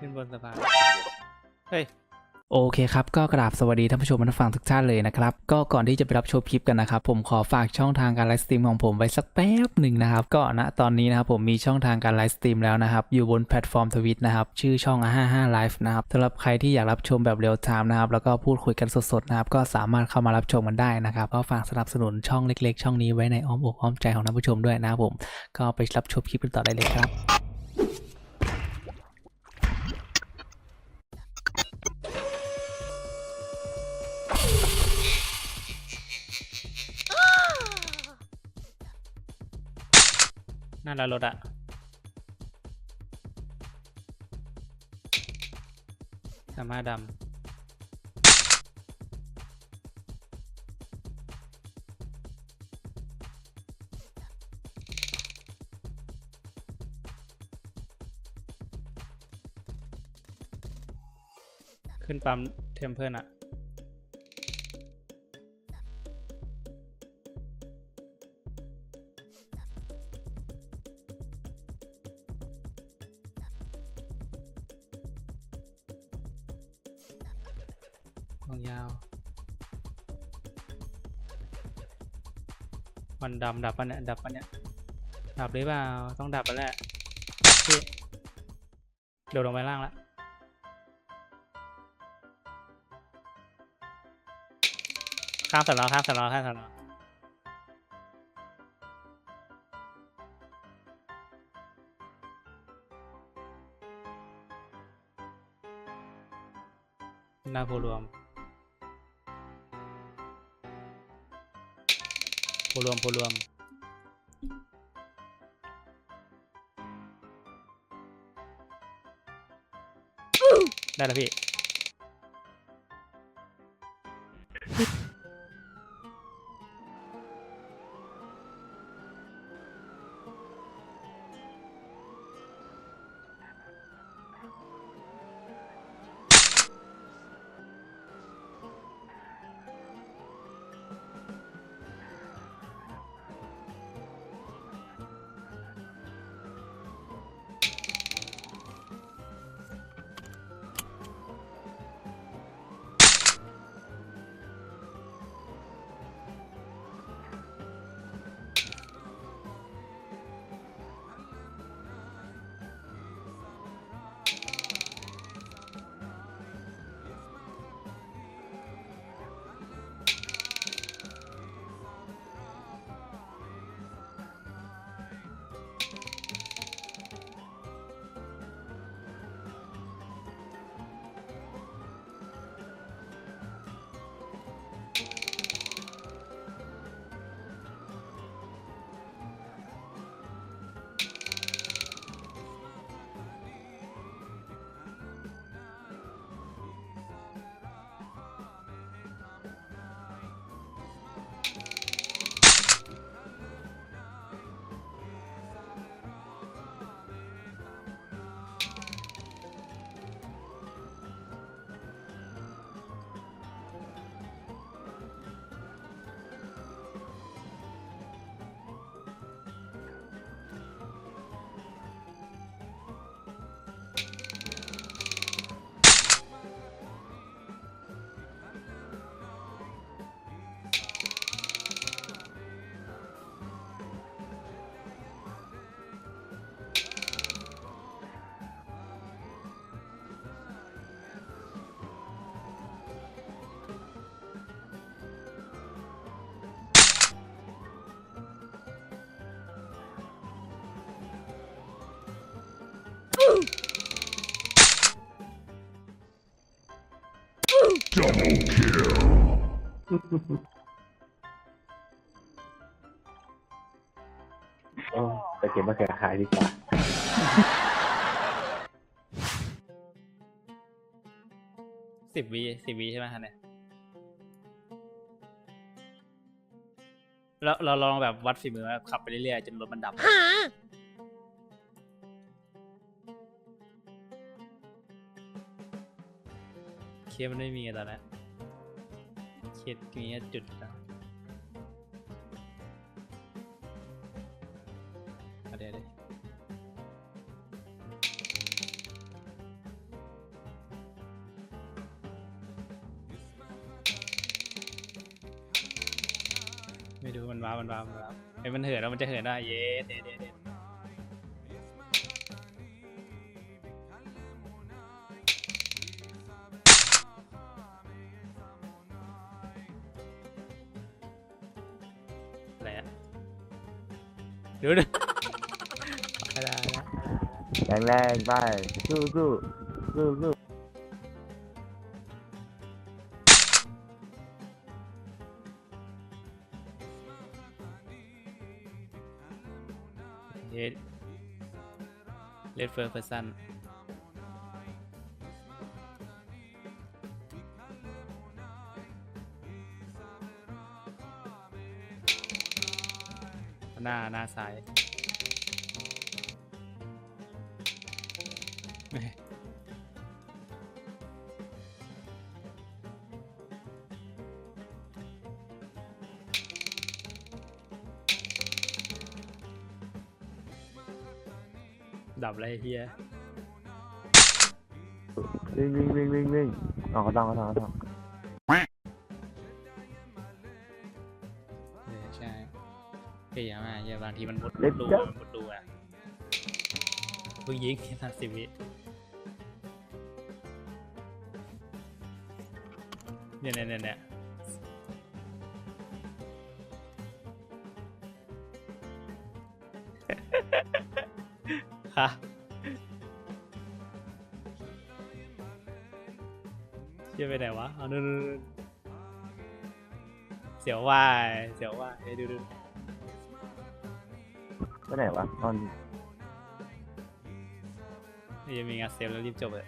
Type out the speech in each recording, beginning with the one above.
ขึ้นบนสะพานเฮ้ย โอเคครับ ก็กราบสวัสดีท่านผู้ชมท่านฟังทุกท่านเลยนะครับ ก็ก่อนที่จะไปรับชมคลิปกันนะครับ ผมขอฝากช่องทางการไลฟ์สตรีมของผมไว้สักแป๊บหนึ่งนะครับ ก็ณตอนนี้นะครับผมมีช่องทางการไลฟ์สตรีมแล้วนะครับ อยู่บนแพลตฟอร์มทวิตนะครับ ชื่อช่อง 55 Live นะครับสำหรับใครที่อยากรับชมแบบเรียลไทม์นะครับ แล้วก็พูดคุยกันสดๆนะครับ ก็สามารถเข้ามารับชมกันได้นะครับ ก็ฝากสนับสนุนช่องเล็ก ๆ ช่องนี้ไว้ในอ้อมอกอ้อมใจของท่านผู้ชมด้วยนะครับผม ก็ไปรับชมคลิปกันต่อได้เลยครับ น้าร้านรถอะสามารถดำขึ้นปั๊มเทมเพิลอะ กองยาว มันดำดับปะเนี่ยดับปะเนี่ยดับหรือเปล่าต้องดับไปและพี่เดี๋ยวลงไปล่างละข้ามสำล้อข้ามสำล้อข้ามสำล้อหน้าผู้รวม รวมโพรวม ได้แล้วพี่ โอ้ไปเก็บมะเขือขายดีกว่า สิบวิสิบวิใช่ไหมคะเนี่ยเราเราลองแบบวัดฝีมือแบบขับไปเรื่อยๆจนรถมันดับ สมันไม่มีตอนนั้นเคดมีแค่จุดนะเดี๋ยวดิไม่ดูมันว้ามันว้ามันว้าไอ้มันเหินแล้วมันจะเหินได้เย้เด็ด ดูดูได้ได้ได้แรงแรงไปสู้สู้สู้สู้เฮดเลดเฟิร์สเพอร์ซัน หน้าหน้าซ้ายดับเลยไอ้เฮีย วิ่งวิ่งวิ่งวิ่งวิ่งอ๋อก็ต้องก็ต้องก็ต้องากเฮียบางทีมันมุดเล็บดูเยอะมันมุดดูอะเพิ่งยิงสามสิบวิเนี่ยเนี่ยเนี่ยเนี่ยฮะเชื่อไปไหนวะเอาดูดูดูเสียวว่ายเสียวว่ายเอ้ยดูดู ไปไหนวะตอน นี่จะมีงานเซฟแล้วรีบจบเลย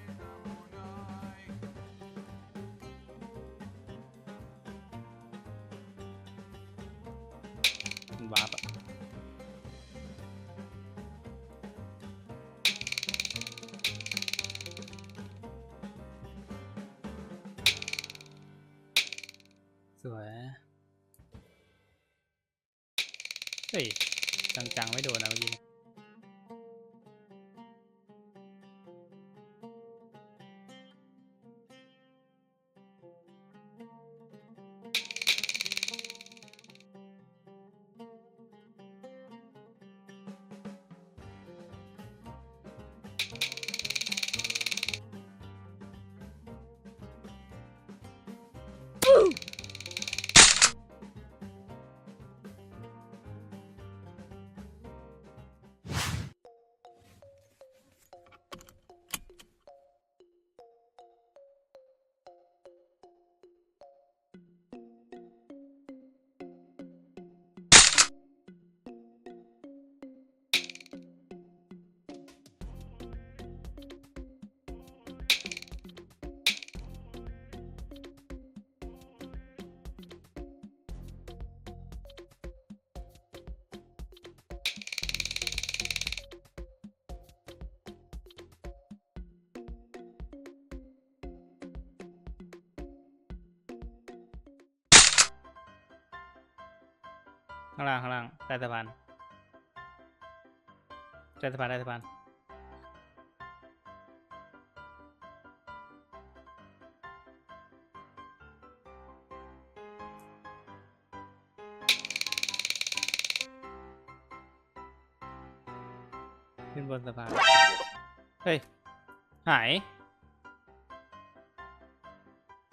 างล่างข้างล่างใต้สะพานใต้สะพานใต้สะพานขึ้นบนสะพานเฮ้ย หาย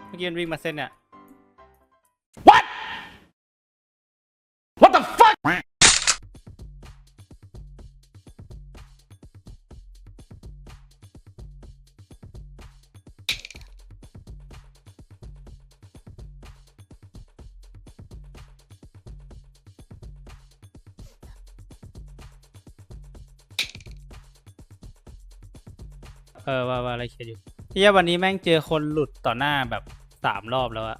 เมื่อกี้มันวิ่งมาเส้นเนี่ย ว่าว่าอะไรเยนอยู่เฮียวันนี้แม่งเจอคนหลุดต่อหน้าแบบสามรอบแล้วอะ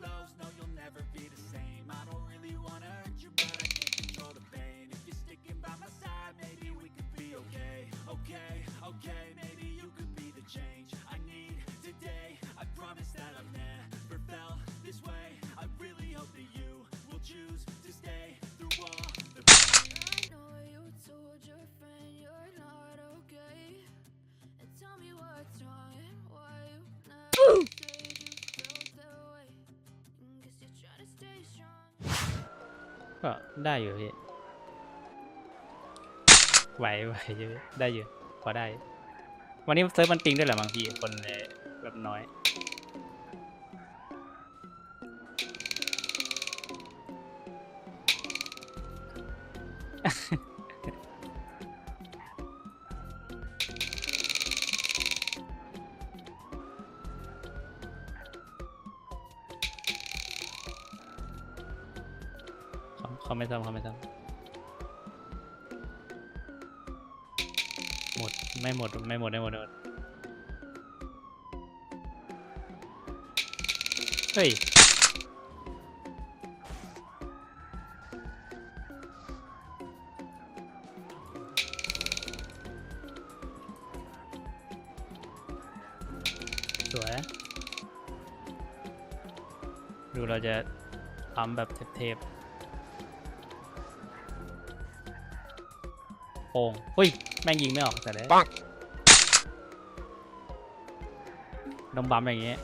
no, you'll never be ก็ได้อยู่พี่ไหวไหวอยู่ได้อยู่พอได้ วันนี้เซิร์ฟมันปิงด้วยเหรอ บางทีคนแบบน้อย ไม่ซ้ำเขาไม่ซ้ำหมดไม่หมดไม่หมดไม่หมดไม่หมดเฮ้ยสวย ดูเราจะปั๊มแบบเทปๆ โป่งเฮ้ย แม่งยิงไม่ออกแต่เลยปังต้องบัมอย่างเงี้ย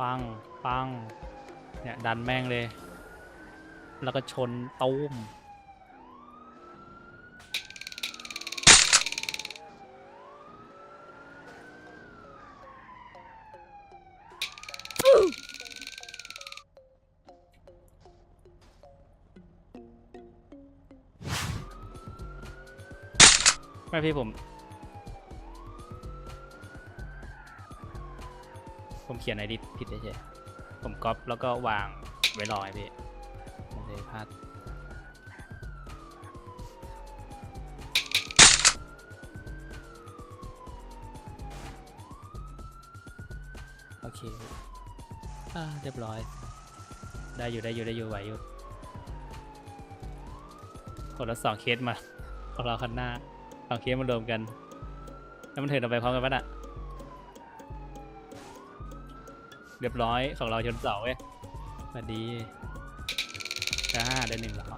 ปัง ปัง เนี่ย ดันแม่งเลย แล้วก็ชนตูม ไม่พี่ผม ผมเขียนไอดีผิดเฉยๆผมก๊อปแล้วก็วางไว้รอไอ้พี่มันเลยพลาดโอเคอ่าเรียบร้อย ได้อยู่ได้อยู่ได้อยู่ไหวอยู่คนละสองเคสมาของเราคันหน้า องเคสมารวมกัน แล้วมันเถิดออกไปพร้อมกันปะน่ะ เรียบร้อยของเราชนเสาเว้ยสวัสดีจ้าได้หนึ่งแล้ว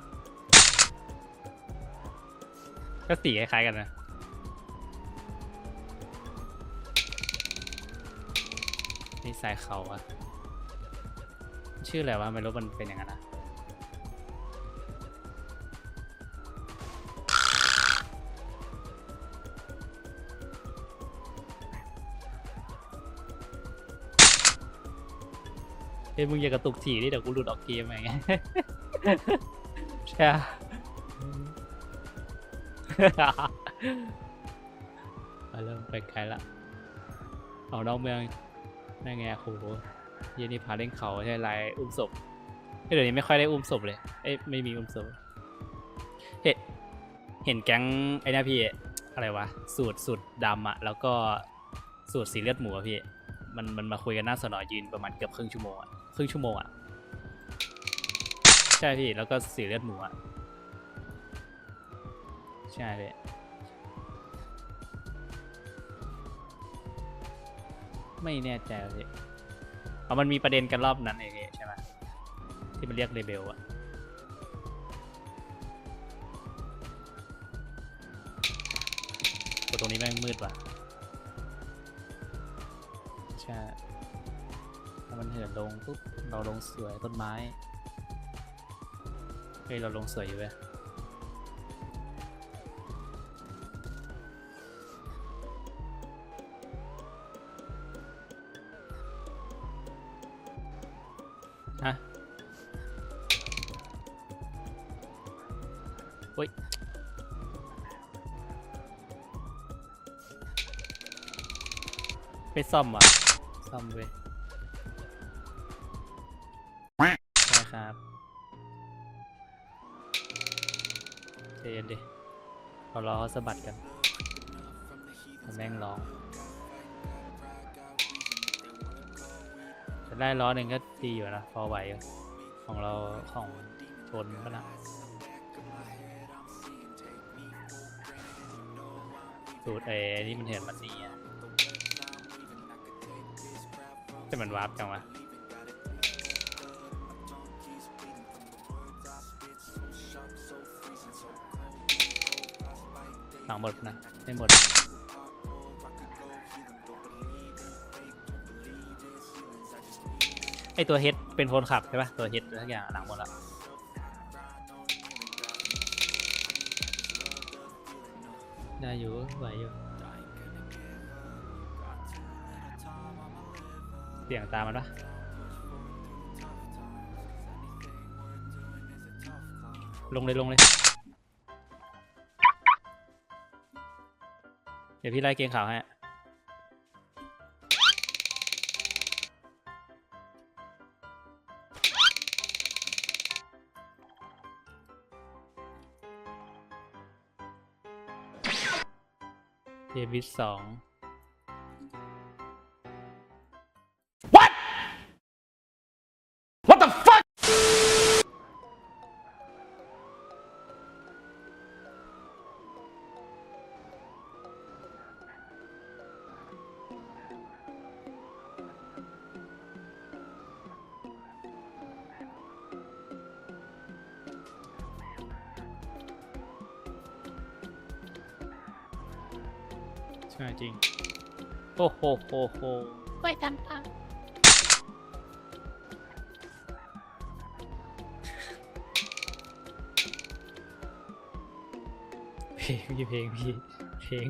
ก็สีคล้ายๆกันนะนี่สายเขาอะชื่ออะไรวะไม่รู้มันเป็นอย่างนั้นอะ เอ้ยมึงอย่ากระตุกถี่ดิเดี๋ยวกูหลุดออกเกมอะไรเงี้ยใช่ปะเอาเริ่มไปไกลละเอานอกเมืองนั่นไงโหเย็นนี้พาเล่นเขาใช่ไรอุ้มศพเฮ้ยเดี๋ยวนี้ไม่ค่อยได้อุ้มศพเลยเอ้ยไม่มีอุ้มศพเห็นเห็นแก๊งไอ้น้าพี่อะไรวะสูตรสูตรดำอะแล้วก็สูตรสีเลือดหมูอะพี่มันมันมาคุยกันหน้าสนอยืนประมาณเกือบครึ่งชั่วโมงอะ ครึ่งชั่วโมงอะ ใช่พี่ แล้วก็สีเลือดหมูอะ ใช่พี่ไม่แน่ใจว่าพี่เอามันมีประเด็นกันรอบนั้นเองใช่ไหมที่มันเรียกเลเบลอะตรงนี้แม่งมืดว่ะ ใช่ มันเห็นลงปุ๊บเราลงสวยต้นไม้เฮ้ยเราลงสวยอยู่เว้ยฮะเฮ้ยไปซ่อมอะซ่อมเว้ย ใจเย็นดิเรารอเขาสะบัดกันแม่งร้องจะได้ล้อหนึ่งก็ดีอยู่นะ พอไหวของเราของชนก็นะสูตรเอนี่มันเห็นมันดีอะแต่มันวาร์ปจังวะ หลังหมดนะไม่หมดไอตัวเฮดเป็นคนขับใช่ปะตัวเฮดทุกอย่างหลังหมดละได้อยู่ไหวอยู่เสียงตามมันปะลงเลยลงเลย ดี๋ยวพี่ไล่เกงขาวให้เดวิดสอง ใช่จริง โอ้โหโหโหไม่ทันตั้งเพลงพี่เพลงพี่เพลง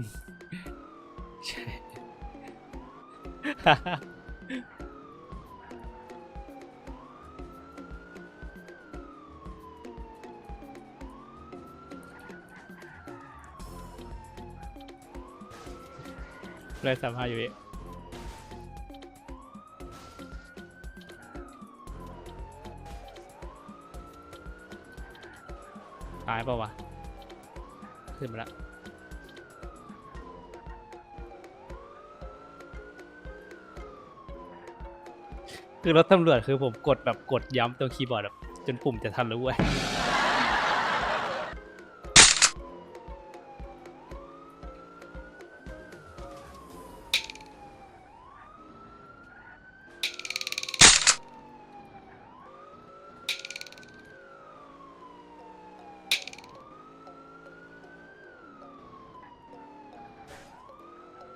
ใช่ เลยสัมภาอยู่อีกตายเปล่าวะ ขึ้นมาแล้วคือรถตำรวจคือผมกดแบบกดย้ำตรงคีย์บอร์ดแบบจนปุ่มจะทันรู้เว้ย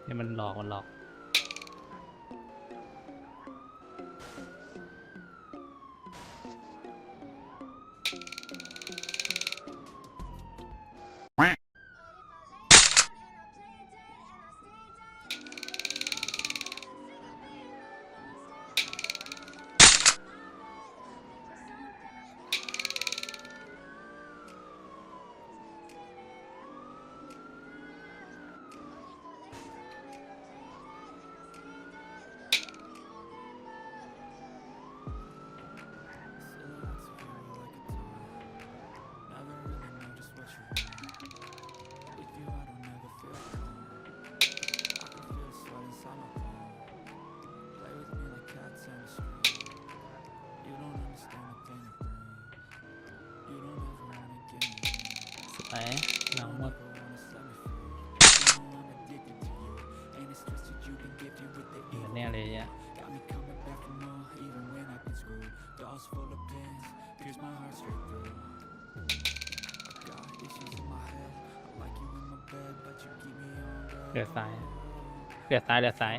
เนี่ยมันหลอกมันหลอก หลังหมดเห็นแน่เลยเนี่ยเหลือซ้าย เหลือซ้าย เหลือซ้าย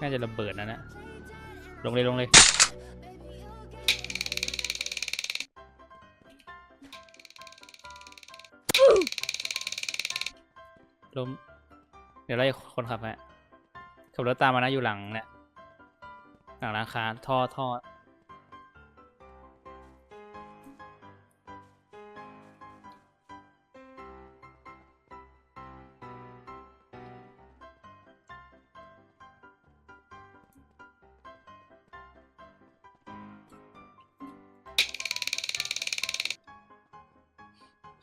น่าจะระเบิดนะนะลงเลยลงเลย ล้มเดี๋ยวไล่คนขับฮะขับรถตามมานะอยู่หลังเนี่ยหลังร้านค้าท่อท่อ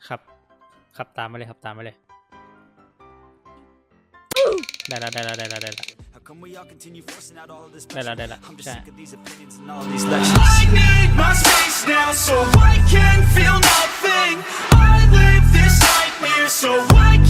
ครับขับตามมาเลยขับตามมาเลย ได้แล้วได้แล้วได้แล้วได้แล้ว How come we all continue forcing out all of this pressure? Dale, I'm just sick of these opinions and all these lectures. I need my space now so I can feel nothing. I live this nightmare so I can